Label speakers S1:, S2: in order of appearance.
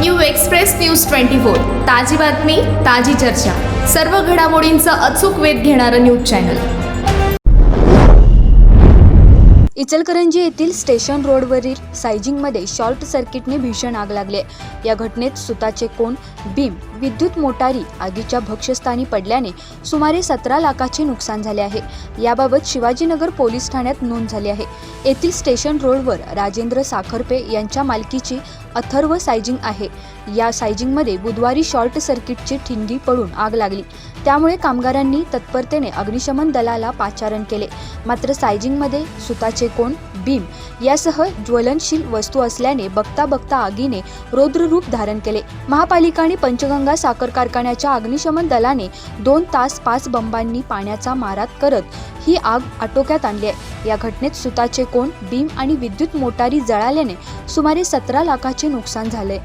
S1: New express news twenty four. ताजी बातमी ताजी चर्चा. सर्व घडामोडींचा अचूक वेध घेणारं न्यूज चॅनल.
S2: इचलकरंजी येथील स्टेशन रोडवरील सायजिंगमध्ये शॉर्ट सर्किटने भीषण आग लागली या घटनेत सुताचे कोण? बीम विद्युत मोटारी आगीच्या भक्ष्यस्थानी पडल्याने सुमारे सतरा लाखाचे नुकसान झाले आहे. याबाबत शिवाजीनगर पोलीस ठाण्यात नोंद झाली आहे. येथील स्टेशन रोडवर राजेंद्र साखरपे यांच्या मालकीची अथर्व सायजिंग आहे. या सायजिंगमध्ये बुधवारी शॉर्ट सर्किटची ठिणगी पडून आग लागली. त्यामुळे कामगारांनी तत्परतेने अग्निशमन दलाला पाचारण केले. मात्र सायजिंगमध्ये सुताचे कोण? बीम यासह ज्वलनशील वस्तू असल्याने बघता बघता आगीने रौद्ररूप धारण केले. महापालिका आणि पंचगंगा साखर कारखान्याच्या अग्निशमन दलाने दोन तास पाच बंबांनी पाण्याचा मारात करत ही आग आटोक्यात आणली आहे. या घटनेत सुताचे कोण बीम आणि विद्युत मोटारी जळाल्याने सुमारे सतरा लाखाचे नुकसान झाले.